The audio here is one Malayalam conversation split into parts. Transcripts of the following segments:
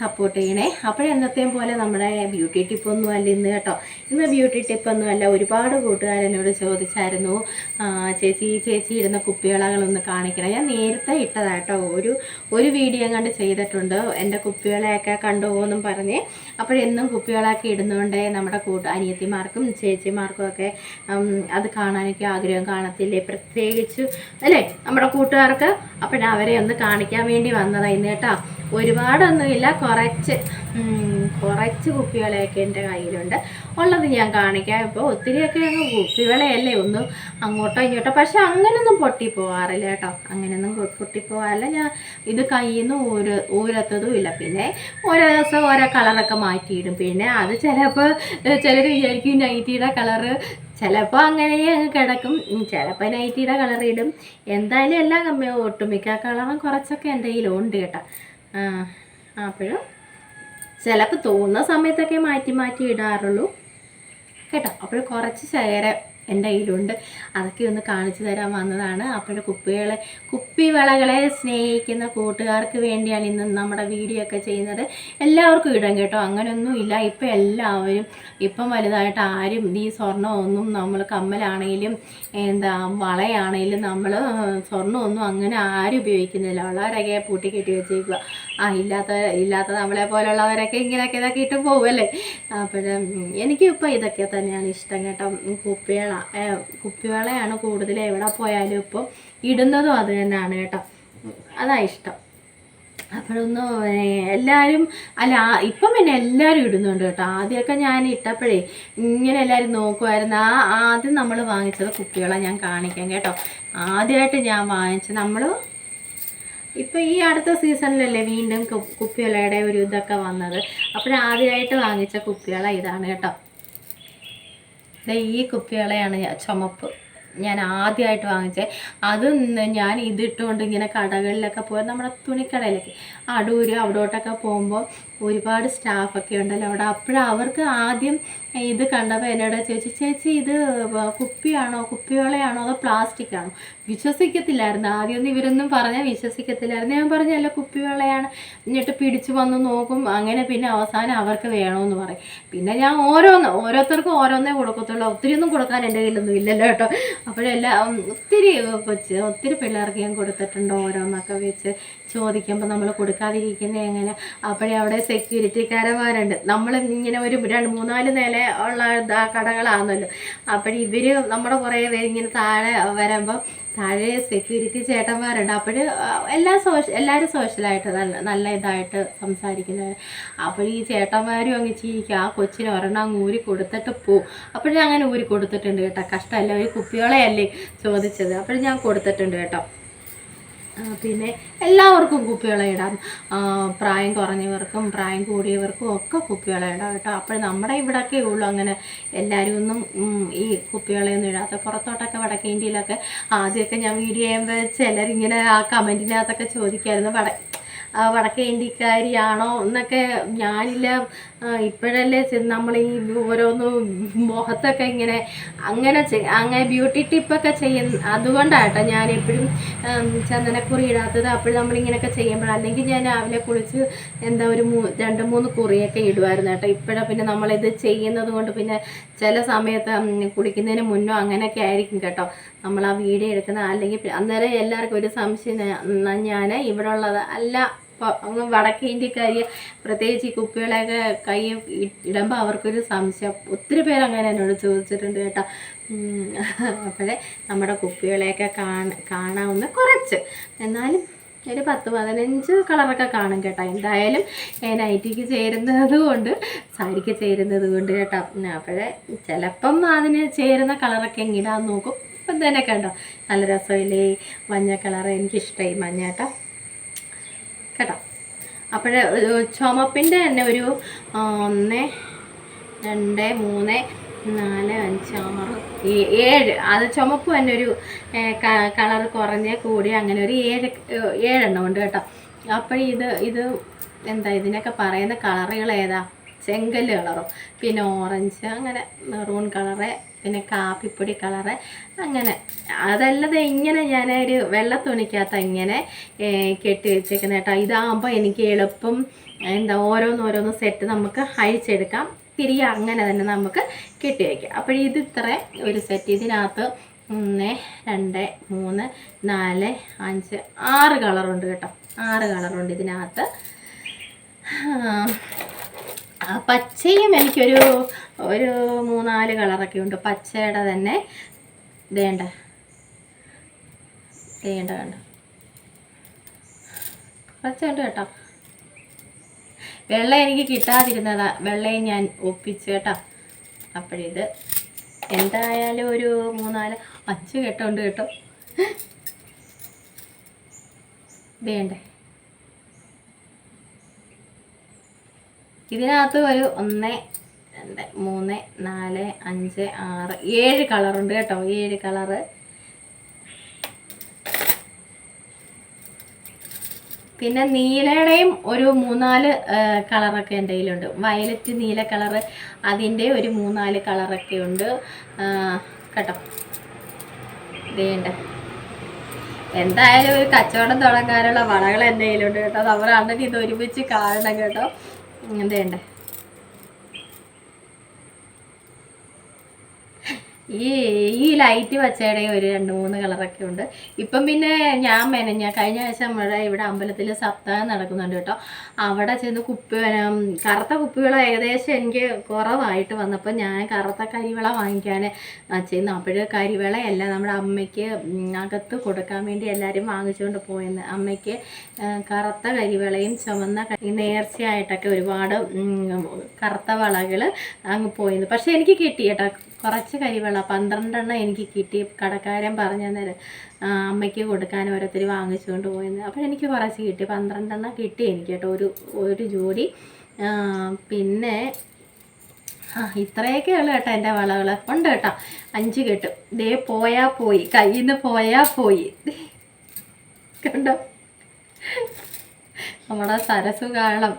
സപ്പോർട്ട് ചെയ്യണേ. അപ്പോഴെന്നത്തെയും പോലെ നമ്മുടെ ബ്യൂട്ടി ടിപ്പൊന്നും അല്ല ഇന്ന് കേട്ടോ. ഇന്ന് ബ്യൂട്ടി ടിപ്പൊന്നും അല്ല. ഒരുപാട് കൂട്ടുകാരെന്നോട് ചോദിച്ചായിരുന്നു ചേച്ചി ചേച്ചി ഇടുന്ന കുപ്പിവിളകളൊന്ന് കാണിക്കണം. ഞാൻ നേരത്തെ ഇട്ടതാട്ടോ ഒരു ഒരു വീഡിയോ കണ്ട് ചെയ്തിട്ടുണ്ട്. എന്റെ കുപ്പികളെയൊക്കെ കണ്ടുപോകുമെന്നും പറഞ്ഞ് അപ്പോഴെന്നും കുപ്പിവിളയൊക്കെ ഇടുന്നതുകൊണ്ട് നമ്മുടെ കൂട്ട് അനിയത്തിമാർക്കും ചേച്ചിമാർക്കും ഒക്കെ അത് കാണാനൊക്കെ ആഗ്രഹം കാണത്തില്ലേ? പ്രത്യേകിച്ച് അല്ലേ? നമ്മുടെ കൂട്ടുകാർക്ക് അപ്പോഴവരെ ഒന്ന് കാണിക്കാൻ വേണ്ടി വന്നതായിരുന്നു കേട്ടോ. ഒരുപാടൊന്നുമില്ല. കുറച്ച് കുറച്ച് കുപ്പികളെയൊക്കെ എന്റെ കയ്യിലുണ്ട്. ഉള്ളത് ഞാൻ കാണിക്കാം. ഇപ്പോൾ ഒത്തിരിയൊക്കെ അങ്ങ് കുപ്പികളെയല്ലേ ഒന്നും അങ്ങോട്ടോ ഇങ്ങോട്ടോ. പക്ഷെ അങ്ങനെയൊന്നും പൊട്ടിപ്പോവാറില്ല കേട്ടോ. അങ്ങനെയൊന്നും പൊട്ടിപ്പോവാറില്ല. ഞാൻ ഇത് കയ്യിൽ നിന്ന് ഊര ഊരത്തതും ഇല്ല. പിന്നെ ഓരോ ദിവസം ഓരോ കളറൊക്കെ മാറ്റിയിടും. പിന്നെ അത് ചിലപ്പോൾ ചിലർ വിചാരിക്കും നൈറ്റിയുടെ കളറ് ചിലപ്പോൾ അങ്ങനെ അങ്ങ് കിടക്കും. ചിലപ്പോൾ നൈറ്റിയുടെ കളർ ഇടും എന്തായാലും എല്ലാം ഒട്ടുമിക്ക കളറും കുറച്ചൊക്കെ എന്റെ കയ്യിലുണ്ട് കേട്ടോ. അപ്പോഴും ചിലപ്പോൾ തോന്നുന്ന സമയത്തൊക്കെ മാറ്റി മാറ്റി ഇടാറുള്ളൂ. കേട്ടോ അപ്പോൾ കുറച്ച് ശേഖര എന്റെ കയ്യിലുണ്ട്. അതൊക്കെ ഒന്ന് കാണിച്ചു തരാൻ വന്നതാണ്. അപ്പോൾ കുപ്പികളെ കുപ്പിവളകളെ സ്നേഹിക്കുന്ന കൂട്ടുകാർക്ക് വേണ്ടിയാണ് ഇന്ന് നമ്മുടെ വീഡിയോ ഒക്കെ ചെയ്യുന്നത്. എല്ലാവർക്കും ഇടാം കേട്ടോ അങ്ങനെയൊന്നും ഇല്ല. ഇപ്പം എല്ലാവരും ഇപ്പം വലുതായിട്ട് ആരും ഈ സ്വർണമൊന്നും നമ്മൾ കമ്മലാണെങ്കിലും എന്താ വളയാണെങ്കിലും നമ്മൾ സ്വർണമൊന്നും അങ്ങനെ ആരും ഉപയോഗിക്കുന്നില്ല. വളരെ പൂട്ടി കെട്ടി വെച്ചേക്കുക. ആ ഇല്ലാത്ത ഇല്ലാത്ത നമ്മളെ പോലുള്ളവരൊക്കെ ഇങ്ങനെയൊക്കെ ഇതൊക്കെ ഇട്ട് പോകുമല്ലേ അപ്പോഴും എനിക്ക് ഇപ്പം ഇതൊക്കെ തന്നെയാണ് ഇഷ്ടം കേട്ടോ. കുപ്പിവേള കുപ്പിവേളയാണ് കൂടുതൽ എവിടെ പോയാലും ഇപ്പോൾ ഇടുന്നതും അത് തന്നെയാണ് കേട്ടോ. അതാ ഇഷ്ടം. അപ്പോഴൊന്ന് എല്ലാവരും അല്ല ഇപ്പം പിന്നെ എല്ലാവരും ഇടുന്നുണ്ട് കേട്ടോ. ആദ്യമൊക്കെ ഞാൻ ഇട്ടപ്പോഴേ ഇങ്ങനെ എല്ലാവരും നോക്കുമായിരുന്നു ആ ആദ്യം നമ്മൾ വാങ്ങിച്ചത് കുപ്പികളെ ഞാൻ കാണിക്കാം കേട്ടോ. ആദ്യമായിട്ട് ഞാൻ വാങ്ങിച്ച നമ്മൾ ഇപ്പം ഈ അടുത്ത സീസണിലല്ലേ വീണ്ടും കു- കുപ്പിവളയുടെ ഒരു ഇതൊക്കെ വന്നത്? അപ്പോഴാദ്യമായിട്ട് വാങ്ങിച്ച കുപ്പിവള ഇതാണ് കേട്ടോ. ഈ കുപ്പിവളയാണ് ചുമപ്പ്. ഞാൻ ആദ്യമായിട്ട് വാങ്ങിച്ചത് അത് ഞാൻ ഇതിട്ടുകൊണ്ട് ഇങ്ങനെ കടകളിലൊക്കെ പോയി നമ്മുടെ തുണിക്കടയിലേക്ക് അടൂര് അവിടോട്ടൊക്കെ പോകുമ്പോൾ ഒരുപാട് സ്റ്റാഫൊക്കെ ഉണ്ടല്ലോ. അവിടെ അപ്പോഴും അവർക്ക് ആദ്യം ഇത് കണ്ടപ്പോൾ എന്നോട് ചേച്ചി ചേച്ചി ഇത് കുപ്പിയാണോ? കുപ്പിവളയാണോ അതോ പ്ലാസ്റ്റിക് ആണോ? വിശ്വസിക്കത്തില്ലായിരുന്നു. ആദ്യമൊന്നും ഇവരൊന്നും പറഞ്ഞാൽ വിശ്വസിക്കത്തില്ലായിരുന്നു. ഞാൻ പറഞ്ഞല്ല കുപ്പിവളയാണ് എന്നിട്ട് പിടിച്ചു വന്ന് നോക്കും. അങ്ങനെ പിന്നെ അവസാനം അവർക്ക് വേണമെന്ന് പറയും. പിന്നെ ഞാൻ ഓരോന്ന് ഓരോരുത്തർക്കും ഓരോന്നേ കൊടുക്കത്തുള്ളൂ. ഒത്തിരി ഒന്നും കൊടുക്കാൻ എന്റെ കയ്യിലൊന്നും ഇല്ലല്ലോ കേട്ടോ. അപ്പോഴെല്ലാം ഒത്തിരി ഒത്തിരി പിള്ളേർക്ക് ഞാൻ കൊടുത്തിട്ടുണ്ട് ഓരോന്നൊക്കെ വെച്ച്. ചോദിക്കുമ്പോൾ നമ്മൾ കൊടുക്കാതിരിക്കുന്നത് എങ്ങനെ? അപ്പോഴേ അവിടെ സെക്യൂരിറ്റിക്കാരന്മാരുണ്ട് നമ്മൾ ഇങ്ങനെ ഒരു രണ്ട് മൂന്നാൽ നില ഉള്ള കടകളാണല്ലോ. അപ്പോഴേ ഇവർ നമ്മുടെ കുറേ പേര് ഇങ്ങനെ താഴെ വരുമ്പോൾ താഴെ സെക്യൂരിറ്റി ചേട്ടന്മാരുണ്ട്. അപ്പോൾ എല്ലാ സോഷ്യ എല്ലാവരും സോഷ്യലായിട്ട് നല്ല നല്ല ഇതായിട്ട് സംസാരിക്കുന്നവർ അപ്പോൾ ഈ ചേട്ടന്മാരും അങ്ങ് ചിരിക്കും. ആ കൊച്ചിന് ഒരെണ്ണം അങ്ങ് ഊരി കൊടുത്തിട്ട് പോവും അപ്പോൾ അങ്ങനെ ഊരി കൊടുത്തിട്ടുണ്ട് കേട്ടോ. കഷ്ടമല്ല? ഒരു കുപ്പികളെയല്ലേ ചോദിച്ചത്. അപ്പോൾ ഞാൻ കൊടുത്തിട്ടുണ്ട് കേട്ടോ. പിന്നെ എല്ലാവർക്കും കുപ്പിവള ഇടാം. പ്രായം കുറഞ്ഞവർക്കും പ്രായം കൂടിയവർക്കും ഒക്കെ കുപ്പിവള ഇടാം കേട്ടോ. അപ്പോൾ നമ്മുടെ ഇവിടെയൊക്കെ ഉള്ളൂ അങ്ങനെ. എല്ലാവരും ഒന്നും ഈ കുപ്പിവളയൊന്നും ഇടാത്ത പുറത്തോട്ടൊക്കെ വടക്കേ ഇന്ത്യയിലൊക്കെ ആദ്യമൊക്കെ ഞാൻ വീഡിയോ ചെയ്യുമ്പോൾ ചിലരിങ്ങനെ ആ കമന്റിനകത്തൊക്കെ ചോദിക്കായിരുന്നു. വട വടക്കേ ഇന്ത്യക്കാരിയാണോ എന്നൊക്കെ ഞാനില്ല. ഇപ്പോഴല്ലേ നമ്മൾ ഈ ഓരോന്ന് മുഖത്തൊക്കെ ഇങ്ങനെ അങ്ങനെ അങ്ങനെ ബ്യൂട്ടി ടിപ്പൊക്കെ ചെയ്യുന്ന അതുകൊണ്ടാട്ടോ ഞാൻ എപ്പോഴും ചന്ദനക്കുറി ഇടാത്തത്. അപ്പോഴും നമ്മളിങ്ങനെയൊക്കെ ചെയ്യുമ്പോൾ അല്ലെങ്കിൽ ഞാൻ രാവിലെ കുളിച്ച് എന്താ ഒരു മൂ രണ്ട് മൂന്ന് കുറിയൊക്കെ ഇടുമായിരുന്നു കേട്ടോ. ഇപ്പോഴാണ് പിന്നെ നമ്മളിത് ചെയ്യുന്നത് കൊണ്ട് പിന്നെ ചില സമയത്ത് കുളിക്കുന്നതിന് മുന്നോ അങ്ങനെയൊക്കെ ആയിരിക്കും കേട്ടോ. നമ്മൾ ആ വീഡിയോ എടുക്കുന്ന അല്ലെങ്കിൽ അന്നേരം എല്ലാവർക്കും ഒരു സംശയം ഞാൻ ഇവിടെ ഉള്ളത് അല്ല. അങ്ങ് വടക്കേ ഇന്ത്യക്കാരി പ്രത്യേകിച്ച് ഈ കുപ്പികളെയൊക്കെ കൈ ഇടുമ്പോൾ അവർക്കൊരു സംശയം. ഒത്തിരി പേര് അങ്ങനെ എന്നോട് ചോദിച്ചിട്ടുണ്ട് കേട്ടോ. അപ്പോഴേ നമ്മുടെ കുപ്പികളെയൊക്കെ കാണ കാണാവുന്ന കുറച്ച്. എന്നാലും ഒരു പത്ത് പതിനഞ്ച് കളറൊക്കെ കാണും കേട്ടോ. എന്തായാലും നൈറ്റിക്ക് ചേരുന്നത് കൊണ്ട് സാരിക്ക് ചേരുന്നത് കൊണ്ട് കേട്ടോ. അപ്പോഴേ ചിലപ്പം അതിന് ചേരുന്ന കളറൊക്കെ എങ്ങിടാൻ നോക്കും. ഇപ്പം തന്നെ കണ്ടോ. നല്ല രസമില്ലേ? മഞ്ഞ കളർ എനിക്കിഷ്ടമായി മഞ്ഞ കേട്ടോ. കേട്ടോ. അപ്പോൾ ചുമപ്പിന്റെ തന്നെ ഒരു ഒന്ന് രണ്ട് മൂന്ന് നാല് അഞ്ച് ആറ് ഏഴ്. അത് ചുമപ്പ് തന്നെ ഒരു കളർ കുറഞ്ഞ് കൂടി അങ്ങനെ ഒരു ഏഴ് ഏഴെണ്ണം ഉണ്ട് കേട്ടോ. അപ്പോൾ ഇത് ഇത് എന്താ ഇതിനൊക്കെ പറയുന്ന കളറുകൾ ഏതാ ചെങ്കല്ല് കളറോ പിന്നെ ഓറഞ്ച് അങ്ങനെ മെറൂൺ കളറ് പിന്നെ കാപ്പിപ്പൊടി കളറ് അങ്ങനെ. അതല്ലാതെ ഇങ്ങനെ ഞാൻ ഒരു വെള്ള തുണിക്കകത്ത് ഇങ്ങനെ കെട്ടി വെച്ചേക്കുന്ന കേട്ടോ. ഇതാകുമ്പോൾ എനിക്ക് എളുപ്പം എന്താ ഓരോന്നോരോന്ന് സെറ്റ് നമുക്ക് അഴിച്ചെടുക്കാം. തിരികെ അങ്ങനെ തന്നെ നമുക്ക് കെട്ടി വയ്ക്കാം അപ്പോൾ ഇത് ഇത്ര ഒരു സെറ്റ് ഇതിനകത്ത് ഒന്ന് രണ്ട് മൂന്ന് നാല് അഞ്ച് ആറ് കളറുണ്ട് കേട്ടോ. ആറ് കളറുണ്ട് ഇതിനകത്ത്. പച്ചയും എനിക്കൊരു ഒരു മൂന്നാൽ കളറൊക്കെ ഉണ്ട്. പച്ചയുടെ തന്നെ. വേണ്ട. വേണ്ട വേണ്ട. പച്ച ഉണ്ട് കേട്ടോ. വെള്ള എനിക്ക് കിട്ടാതിരുന്നതാ. വെള്ളയും ഞാൻ ഒപ്പിച്ചു കേട്ടോ. അപ്പോഴിത് എന്തായാലും ഒരു മൂന്നാൽ അഞ്ച് കെട്ടുണ്ട് കേട്ടോ. വേണ്ടേ. ഇതിനകത്ത് ഒരു ഒന്ന് രണ്ട് മൂന്ന് നാല് അഞ്ച് ആറ് ഏഴ് കളറുണ്ട് കേട്ടോ. ഏഴ് കളറ്. പിന്നെ നീലയുടെയും ഒരു മൂന്നാൽ കളറൊക്കെ എന്റെ കയ്യിലുണ്ട്. വയലറ്റ് നീല കളറ് അതിന്റെ ഒരു മൂന്നാൽ കളറൊക്കെ ഉണ്ട്. കേട്ടോ. വേണ്ട എന്തായാലും ഒരു കച്ചവടം തുടങ്ങാനുള്ള വളകൾ എന്റെ കയ്യിലുണ്ട് കേട്ടോ. നമ്മുടെ അണ്ണൻ ഇത് ഒരുമിച്ച് കാണണം കേട്ടോ. വേണ്ട ഈ ഈ ലൈറ്റ് പച്ചയുടെ ഒരു രണ്ട് മൂന്ന് കളറൊക്കെ ഉണ്ട്. ഇപ്പം പിന്നെ ഞാൻ മെനഞ്ഞ കഴിഞ്ഞ ആഴ്ച നമ്മുടെ ഇവിടെ അമ്പലത്തിൽ സപ്താഹം നടക്കുന്നുണ്ട് കേട്ടോ. അവിടെ ചെന്ന് കുപ്പി കറുത്ത കുപ്പിവെള്ളം ഏകദേശം എനിക്ക് കുറവായിട്ട് വന്നപ്പോൾ ഞാൻ കറുത്ത കരിവിള വാങ്ങിക്കാൻ ചെയ്യുന്നു അപ്പോൾ കരിവിളയല്ല നമ്മുടെ അമ്മയ്ക്ക് അകത്ത് കൊടുക്കാൻ വേണ്ടി എല്ലാവരും വാങ്ങിച്ചുകൊണ്ട് പോയെന്ന്. അമ്മയ്ക്ക് കറുത്ത കരിവെളയും ചുവന്ന നേർച്ചയായിട്ടൊക്കെ ഒരുപാട് കറുത്ത വളകൾ അങ്ങ് പോയിരുന്നു പക്ഷേ എനിക്ക് കിട്ടി കേട്ടോ. കുറച്ച് കരിവെള്ള പന്ത്രണ്ടെണ്ണം എനിക്ക് കിട്ടി. കടക്കാരൻ പറഞ്ഞു നേരം അമ്മയ്ക്ക് കൊടുക്കാൻ ഓരോരുത്തർ വാങ്ങിച്ചുകൊണ്ട് പോയെന്ന്. അപ്പോൾ എനിക്ക് കുറച്ച് കിട്ടി. പന്ത്രണ്ടെണ്ണം കിട്ടി എനിക്ക് കേട്ടോ. ഒരു ഒരു ജോഡി. പിന്നെ ആ ഇത്രയൊക്കെ ഉള്ളു കേട്ടോ എന്റെ വളകൾ ഉണ്ട് കേട്ടോ. അഞ്ച് കെട്ടും. ദേ പോയാ പോയി. കയ്യിൽ നിന്ന് പോയാ പോയി. കണ്ടോ? നമ്മുടെ സരസു കാണണം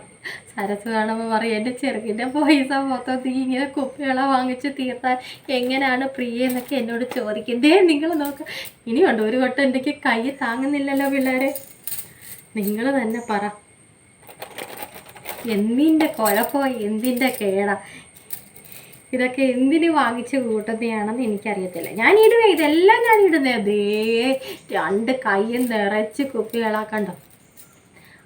സരസു കാണുമ്പോൾ പറയും. എന്റെ ചെറുക്കിന്റെ പൈസ മൊത്തത്തിൽ ഇങ്ങനെ കുപ്പികളെ വാങ്ങിച്ച് തീർത്താൽ എങ്ങനെയാണ് പ്രിയ എന്നൊക്കെ എന്നോട് ചോദിക്കും. ദേ നിങ്ങൾ നോക്ക്. ഇനിയുണ്ട് ഒരു വട്ടം എനിക്ക് കൈ താങ്ങുന്നില്ലല്ലോ പിള്ളേരെ. നിങ്ങൾ തന്നെ പറ. എന്തിന്റെ കുഴപ്പോ? എന്തിന്റെ കേടാ? ഇതൊക്കെ എന്തിന് വാങ്ങിച്ച് കൂട്ടുന്നതാണെന്ന് എനിക്കറിയത്തില്ല. ഞാൻ ഇടുവേ ഇതെല്ലാം ഞാൻ ഇടുന്നേ. ദേ രണ്ട് കൈ നിറച്ച് കുപ്പികളാക്കണ്ടോ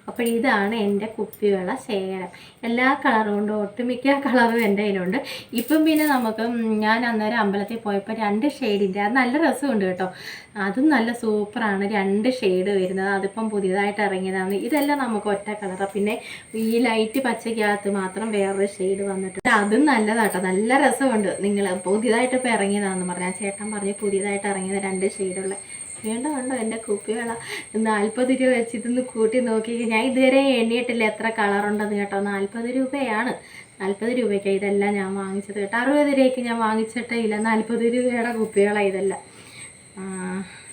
അപ്പോൾ ഇതാണ് എന്റെ കുപ്പിവെള്ള ശേഖരം. എല്ലാ കളറും കൊണ്ടും ഒട്ടുമിക്ക കളറും എന്റെ കയ്യിലുണ്ട്. ഇപ്പം പിന്നെ നമുക്ക് ഞാൻ അന്നേരം അമ്പലത്തിൽ പോയപ്പോൾ രണ്ട് ഷെയ്ഡിന്റെ അത് നല്ല രസമുണ്ട് കേട്ടോ. അതും നല്ല സൂപ്പറാണ് രണ്ട് ഷെയ്ഡ് വരുന്നത്. അതിപ്പം പുതിയതായിട്ട് ഇറങ്ങിയതാണ്. ഇതെല്ലാം നമുക്ക് ഒറ്റ കളറാണ് പിന്നെ ഈ ലൈറ്റ് പച്ചയ്ക്കകത്ത് മാത്രം വേറൊരു ഷെയ്ഡ് വന്നിട്ടുണ്ട് അതും നല്ലതാട്ടോ നല്ല രസമുണ്ട്. നിങ്ങൾ പുതിയതായിട്ട് ഇപ്പോൾ ഇറങ്ങിയതാണെന്ന് പറഞ്ഞാൽ ചേട്ടൻ പറഞ്ഞ് പുതിയതായിട്ട് ഇറങ്ങിയത് രണ്ട് ഷെയ്ഡുള്ള വേണ്ട വേണ്ട എന്റെ കുപ്പികള. നാൽപ്പത് രൂപ വെച്ച് ഇതൊന്ന് കൂട്ടി നോക്കി. ഞാൻ ഇതുവരെ എണ്ണിയിട്ടില്ല എത്ര കളറുണ്ടെന്ന് കേട്ടോ. നാൽപ്പത് രൂപയാണ്. നാൽപ്പത് രൂപയ്ക്ക് ഇതെല്ലാം ഞാൻ വാങ്ങിച്ചത് കേട്ടോ. അറുപത് രൂപയ്ക്ക് ഞാൻ വാങ്ങിച്ചിട്ടേ ഇല്ല. നാൽപ്പത് രൂപയുടെ കുപ്പികളാണ് ഇതെല്ലാം.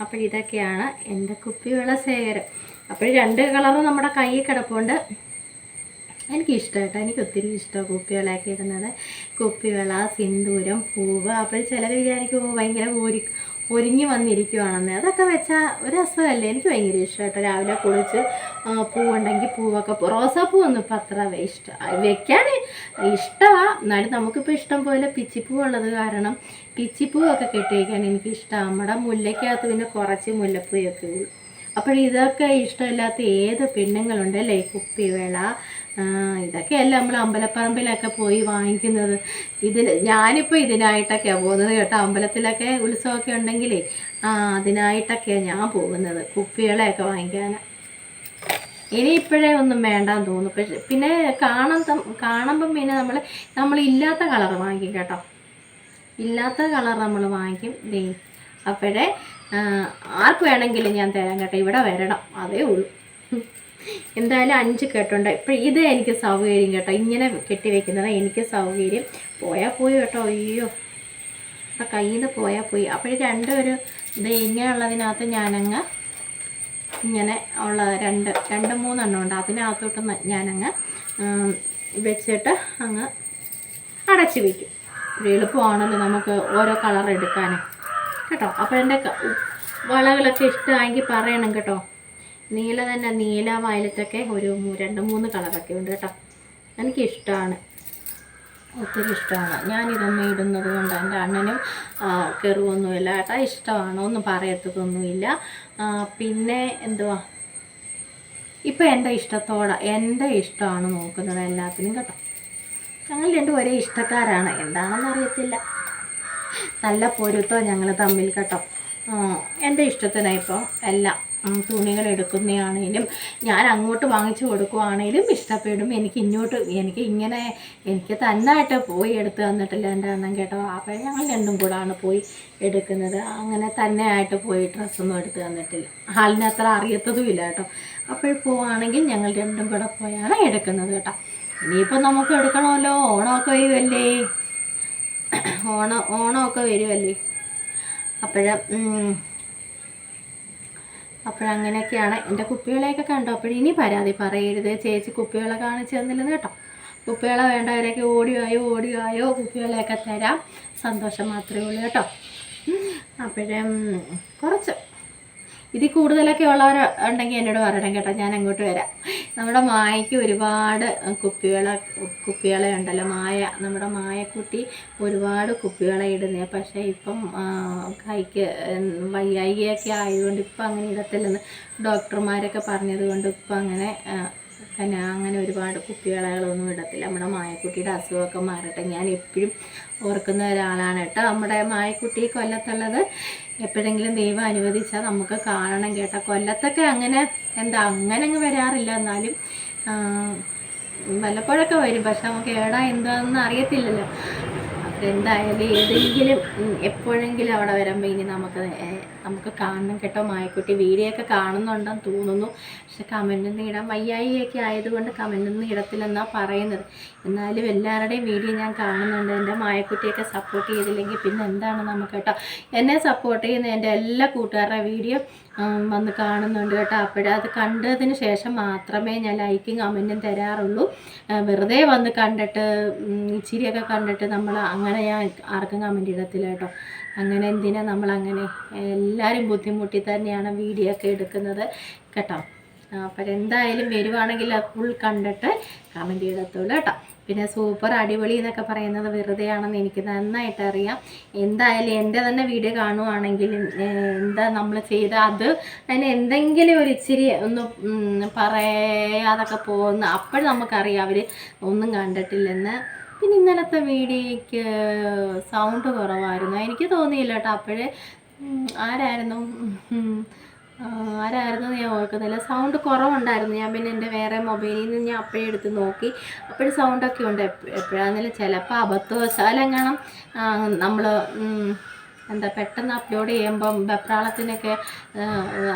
അപ്പോൾ ഇതൊക്കെയാണ് എന്റെ കുപ്പിവെള്ള ശേഖരം. അപ്പോൾ രണ്ട് കളറും നമ്മുടെ കയ്യിൽ കിടപ്പുണ്ട്. എനിക്കിഷ്ടം കേട്ടോ. എനിക്ക് ഒത്തിരി ഇഷ്ടമാണ് കുപ്പികളൊക്കെ ഇടുന്നത്. കുപ്പിവെള സിന്ദൂരം പൂവ്. അപ്പോൾ ചിലർ വിചാരിക്കും "ഓ, ഭയങ്കര ഒരു ഒരുങ്ങി വന്നിരിക്കുവാണെന്ന്. അതൊക്കെ വെച്ചാൽ ഒരു രസമല്ലേ? എനിക്ക് ഭയങ്കര ഇഷ്ടമായിട്ടോ രാവിലെ കുളിച്ച് പൂവുണ്ടെങ്കിൽ പൂവൊക്കെ റോസാപ്പൂവൊന്നും ഇപ്പം അത്ര ഇഷ്ടം വെക്കാൻ ഇഷ്ടമാണ് എന്നാലും നമുക്കിപ്പോൾ ഇഷ്ടം പോലെ പിച്ചിപ്പൂ ഉള്ളത് കാരണം പിച്ചിപ്പൂവൊക്കെ കെട്ടിവെക്കാൻ എനിക്ക് ഇഷ്ടമാണ് നമ്മുടെ മുല്ലയ്ക്കകത്ത് പിന്നെ കുറച്ച് മുല്ലപ്പൂയൊക്കെ ഉള്ളൂ അപ്പോൾ ഇതൊക്കെ ഇഷ്ടമില്ലാത്ത ഏത് പെണ്ണുങ്ങളുണ്ട് അല്ലേ? കുപ്പിവേള ഇതൊക്കെയല്ല നമ്മൾ അമ്പലപ്പറമ്പിലൊക്കെ പോയി വാങ്ങിക്കുന്നത്? ഇതിന് ഞാനിപ്പോൾ ഇതിനായിട്ടൊക്കെയാണ് പോകുന്നത് കേട്ടോ. അമ്പലത്തിലൊക്കെ ഉത്സവമൊക്കെ ഉണ്ടെങ്കിലേ ആ അതിനായിട്ടൊക്കെയാണ് ഞാൻ പോകുന്നത്. കുപ്പികളെയൊക്കെ വാങ്ങിക്കാൻ ഇനി ഇപ്പോഴേ ഒന്നും വേണ്ടാന്ന് തോന്നുന്നു. പക്ഷെ പിന്നെ കാണാൻ കാണുമ്പം പിന്നെ നമ്മൾ നമ്മൾ ഇല്ലാത്ത കളർ വാങ്ങിക്കും കേട്ടോ. ഇല്ലാത്ത കളർ നമ്മൾ വാങ്ങിക്കും. ദേ അപ്പോഴേ ആർക്ക് വേണമെങ്കിലും ഞാൻ തരാം കേട്ടോ. ഇവിടെ വരണം. അതേ ഉള്ളൂ. എന്തായാലും അഞ്ച് കെട്ടുണ്ട്. ഇപ്പം ഇത് എനിക്ക് സൗകര്യം കേട്ടോ. ഇങ്ങനെ കെട്ടി വെക്കുന്നതാണ് എനിക്ക് സൗകര്യം. പോയാൽ പോയി കേട്ടോ. അയ്യോ. അപ്പം കയ്യിൽ നിന്ന് പോയാൽ പോയി. അപ്പോൾ രണ്ട് ഒരു ഇത് ഇങ്ങനെയുള്ളതിനകത്ത് ഞാനങ്ങ് ഇങ്ങനെ ഉള്ള രണ്ട് രണ്ട് മൂന്നെണ്ണം ഉണ്ട്. അതിനകത്തോട്ട് ഞാനങ്ങ് വെച്ചിട്ട് അങ്ങ് അടച്ച് വയ്ക്കും എളുപ്പമാണല്ലോ നമുക്ക് ഓരോ കളർ എടുക്കാനും. കേട്ടോ. അപ്പോൾ എന്റെ വളകളൊക്കെ ഇഷ്ടമായെങ്കിൽ പറയണം കേട്ടോ. നീല തന്നെ നീല വയലറ്റൊക്കെ ഒരു രണ്ട് മൂന്ന് കളറൊക്കെ ഉണ്ട് കേട്ടോ. എനിക്കിഷ്ടമാണ് ഒത്തിരി ഇഷ്ടമാണ് ഞാനിതൊന്നും ഇടുന്നത് കൊണ്ട് എന്റെ അണ്ണനും കയറുമൊന്നുമില്ല ഏട്ടാ ഇഷ്ടമാണ് ഒന്നും പറയത്തതൊന്നുമില്ല. പിന്നെ എന്തുവാ? ഇപ്പം എന്റെ ഇഷ്ടത്തോടെ എന്റെ ഇഷ്ടമാണ് നോക്കുന്നത് എല്ലാത്തിനും കേട്ടോ. ഞങ്ങൾ രണ്ടും ഒരേ ഇഷ്ടക്കാരാണ്. എന്താണെന്ന് അറിയത്തില്ല. നല്ല പൊരുത്തം ഞങ്ങൾ തമ്മിൽ കേട്ടോ. എന്റെ ഇഷ്ടത്തിനാണ് ഇപ്പം എല്ലാം. തുണികൾ എടുക്കുന്നതാണേലും ഞാൻ അങ്ങോട്ട് വാങ്ങിച്ചു കൊടുക്കുവാണേലും ഇഷ്ടപ്പെടും. എനിക്ക് ഇങ്ങോട്ട് എനിക്ക് ഇങ്ങനെ എനിക്ക് തന്നായിട്ട് പോയി എടുത്ത് തന്നിട്ടില്ല എന്റെ അണ്ണൻ കേട്ടോ. അപ്പോൾ ഞങ്ങൾ രണ്ടും കൂടാണ് പോയി എടുക്കുന്നത്. അങ്ങനെ തന്നെ ആയിട്ട് പോയി ഡ്രസ്സൊന്നും എടുത്ത് തന്നിട്ടില്ല. ആളിനെ അത്ര അറിയത്തതുമില്ല കേട്ടോ. അപ്പോൾ പോവുകയാണെങ്കിൽ ഞങ്ങൾ രണ്ടും കൂടെ പോയാണ് എടുക്കുന്നത് കേട്ടോ. ഇനിയിപ്പോൾ നമുക്ക് എടുക്കണമല്ലോ. ഓണമൊക്കെ വരുമല്ലേ ഓണം ഓണമൊക്കെ വരുമല്ലേ അപ്പോഴ അപ്പോഴങ്ങനെയൊക്കെയാണ് എന്റെ കുപ്പികളെയൊക്കെ കണ്ടു. ഇനി പരാതി പറയരുത്. ചേച്ചി കുപ്പികളെ കാണിച്ചു തന്നില്ലെന്ന് കേട്ടോ. കുപ്പികളെ വേണ്ടവരൊക്കെ ഓടിയായോ ഓടിയായോ കുപ്പികളെയൊക്കെ തരാം. സന്തോഷം മാത്രമേ ഉള്ളൂ കേട്ടോ. അപ്പോഴും കുറച്ച്. ഇതിൽ കൂടുതലൊക്കെ ഉള്ളവർ ഉണ്ടെങ്കിൽ എന്നോട് പറയണം കേട്ടോ. ഞാൻ അങ്ങോട്ട് വരാം. നമ്മുടെ മായയ്ക്ക് ഒരുപാട് കുപ്പികളെ കുപ്പികളെ ഉണ്ടല്ലോ. മായ നമ്മുടെ മായക്കുട്ടി ഒരുപാട് കുപ്പികളെ ഇടുന്നേ. പക്ഷേ ഇപ്പം കൈക്ക് വയ്യായികയൊക്കെ ആയതുകൊണ്ട് ഇപ്പം അങ്ങനെ ഇടത്തില്ലെന്ന് ഡോക്ടർമാരൊക്കെ പറഞ്ഞത് കൊണ്ട് ഇപ്പം അങ്ങനെ ആ, അങ്ങനെ ഒരുപാട് കുപ്പികളകളൊന്നും ഇടത്തില്ല. നമ്മുടെ മായക്കുട്ടിയുടെ അസുഖമൊക്കെ മാറട്ടെ. ഞാൻ എപ്പോഴും ഓർക്കുന്ന ഒരാളാണ് കേട്ടോ. നമ്മുടെ മായക്കുട്ടി കൊല്ലത്തുള്ളത്. എപ്പോഴെങ്കിലും ദൈവം അനുവദിച്ചാൽ നമുക്ക് കാണണം കേട്ടോ. കൊല്ലത്തൊക്കെ അങ്ങനെ എന്താ അങ്ങനെ അങ്ങ് വരാറില്ല. എന്നാലും വല്ലപ്പോഴൊക്കെ വരും. പക്ഷെ നമുക്ക് ഏടാ എന്താണെന്ന് അറിയത്തില്ലല്ലോ. എന്തായാലും ഏതെങ്കിലും എപ്പോഴെങ്കിലും അവിടെ വരുമ്പോൾ ഇനി നമുക്ക് നമുക്ക് കാണണം കേട്ടോ. മായക്കുട്ടി വീഡിയോ ഒക്കെ കാണുന്നുണ്ടെന്ന് തോന്നുന്നു. പക്ഷെ കമന്റൊന്നും ഇടാൻ വയ്യായിയൊക്കെ ആയതുകൊണ്ട് കമന്റൊന്നും ഇടത്തില്ലെന്നാണ് പറയുന്നത്. എന്നാലും എല്ലാവരുടെയും വീഡിയോ ഞാൻ കാണുന്നുണ്ട്. എന്റെ മായക്കുട്ടിയൊക്കെ സപ്പോർട്ട് ചെയ്തില്ലെങ്കിൽ പിന്നെ എന്താണ് നമുക്ക് കേട്ടോ? എന്നെ സപ്പോർട്ട് ചെയ്യുന്ന എന്റെ എല്ലാ കൂട്ടുകാരുടെ വീഡിയോ വന്ന് കാണുന്നുണ്ട് കേട്ടോ. അത് കണ്ടതിന് ശേഷം മാത്രമേ ഞാൻ ലൈക്കും കമന്റും തരാറുള്ളൂ. വെറുതെ വന്ന് കണ്ടിട്ട് ഇച്ചിരിയൊക്കെ കണ്ടിട്ട് നമ്മൾ അങ്ങനെ ഞാൻ ആർക്കും കമന്റ് ഇടത്തില്ല കേട്ടോ. അങ്ങനെ എന്തിനാ നമ്മളങ്ങനെ എല്ലാവരും ബുദ്ധിമുട്ടി തന്നെയാണ് വീഡിയോ ഒക്കെ എടുക്കുന്നത് കേട്ടോ. അപ്പം എന്തായാലും വരുവാണെങ്കിൽ ഫുൾ കണ്ടിട്ട് കമന്റ് ചെയ്തത്തുള്ളൂ കേട്ടോ. പിന്നെ സൂപ്പർ അടിപൊളി എന്നൊക്കെ പറയുന്നത് വെറുതെയാണെന്ന് എനിക്ക് നന്നായിട്ട് അറിയാം. എന്തായാലും എന്റെ തന്നെ വീഡിയോ കാണുവാണെങ്കിൽ എന്താ നമ്മൾ ചെയ്ത അത് അതിന് എന്തെങ്കിലും ഒരു ഇച്ചിരി ഒന്ന് പറയാതൊക്കെ പോകുന്ന അപ്പോഴും നമുക്കറിയാം അവർ ഒന്നും കണ്ടിട്ടില്ലെന്ന്. പിന്നെ ഇന്നലത്തെ വീഡിയോയ്ക്ക് സൗണ്ട് കുറവായിരുന്നു. എനിക്ക് തോന്നിയില്ല കേട്ടോ. അപ്പോഴേ ആരായിരുന്നു? ആരായിരുന്നു ഞാൻ ഓർക്കുന്നില്ല. സൗണ്ട് കുറവുണ്ടായിരുന്നു. ഞാൻ പിന്നെ എന്റെ വേറെ മൊബൈലിൽ നിന്ന് ഞാൻ അപ്പോഴേ എടുത്ത് നോക്കി. അപ്പോഴും സൗണ്ടൊക്കെ ഉണ്ട് എപ്പോഴാണെങ്കിലും ചിലപ്പോൾ അബദ്ധവശാലെങ്ങാനും നമ്മൾ എന്താ പെട്ടെന്ന് അപ്ലോഡ് ചെയ്യുമ്പം വെപ്രാളത്തിനൊക്കെ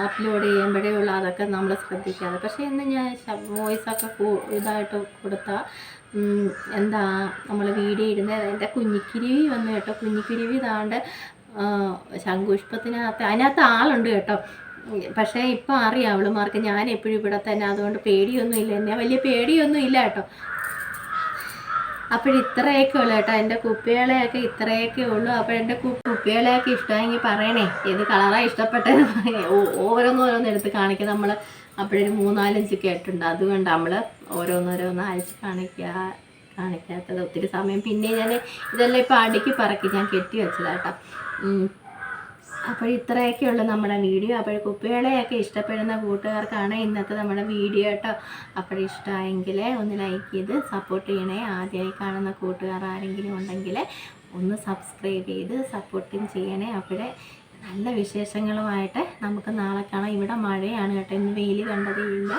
അപ്ലോഡ് ചെയ്യുമ്പോഴേ ഉള്ളൂ. അതൊക്കെ നമ്മൾ ശ്രദ്ധിക്കാതെ. പക്ഷേ ഇന്ന് ഞാൻ വോയിസൊക്കെ ഇതായിട്ട് കൊടുത്താൽ എന്താ നമ്മൾ വീഡിയോ ഇടുന്നത് എന്റെ കുഞ്ഞിക്കിരുവി വന്നു കേട്ടോ. കുഞ്ഞിക്കിരുവി താണ്ട് ശംഖുഷ്പത്തിനകത്ത് അതിനകത്ത് ആളുണ്ട് കേട്ടോ. പക്ഷേ ഇപ്പം അറിയാം അവളുമാർക്ക്. ഞാൻ എപ്പോഴും ഇവിടെ തന്നെ അതുകൊണ്ട് പേടിയൊന്നും ഇല്ല. എന്നെ വലിയ പേടിയൊന്നും ഇല്ല കേട്ടോ. അപ്പോൾ ഇത്രയൊക്കെ ഉള്ളു കേട്ടോ. എന്റെ കുപ്പികളെയൊക്കെ ഇത്രയൊക്കെ ഉള്ളൂ. അപ്പോൾ എന്റെ കുപ്പികളെയൊക്കെ ഇഷ്ടമെങ്കിൽ പറയണേ. ഏത് കളറാണ് ഇഷ്ടപ്പെട്ടത് ഓരോന്നോരോന്ന് എടുത്ത് കാണിക്കുക നമ്മൾ അപ്പോഴൊരു മൂന്നാലഞ്ച് കേട്ടുണ്ട് അതുകൊണ്ട് നമ്മൾ ഓരോന്നോരോന്ന് അയച്ച് കാണിക്കുക കാണിക്കാത്തത് ഒത്തിരി സമയം. പിന്നെ ഞാൻ ഇതെല്ലാം ഇപ്പോൾ അടുക്കി പറക്കി ഞാൻ കെട്ടി വെച്ചതാട്ടോ. അപ്പോൾ ഇത്രയൊക്കെയുള്ള നമ്മുടെ വീഡിയോ. അപ്പോൾ കുപ്പികളെയൊക്കെ ഇഷ്ടപ്പെടുന്ന കൂട്ടുകാർക്കാണ് ഇന്നത്തെ നമ്മുടെ വീഡിയോ കേട്ടോ. അപ്പോൾ ഇഷ്ടമായെങ്കിൽ ഒന്ന് ലൈക്ക് ചെയ്ത് സപ്പോർട്ട് ചെയ്യണേ. ആദ്യമായി കാണുന്ന കൂട്ടുകാർ ആരെങ്കിലും ഉണ്ടെങ്കിൽ ഒന്ന് സബ്സ്ക്രൈബ് ചെയ്ത് സപ്പോർട്ടും ചെയ്യണേ. അപ്പോഴേ നല്ല വിശേഷങ്ങളുമായിട്ട് നമുക്ക് നാളെ കാണാം. ഇവിടെ മഴയാണ് കേട്ടോ. ഇന്ന് വെയിൽ കണ്ടതേ ഇല്ല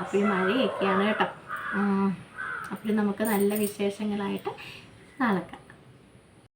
അപ്പോഴും മഴയൊക്കെയാണ് കേട്ടോ. അപ്പോഴും നമുക്ക് നല്ല വിശേഷങ്ങളായിട്ട് നാളെ കാണാം.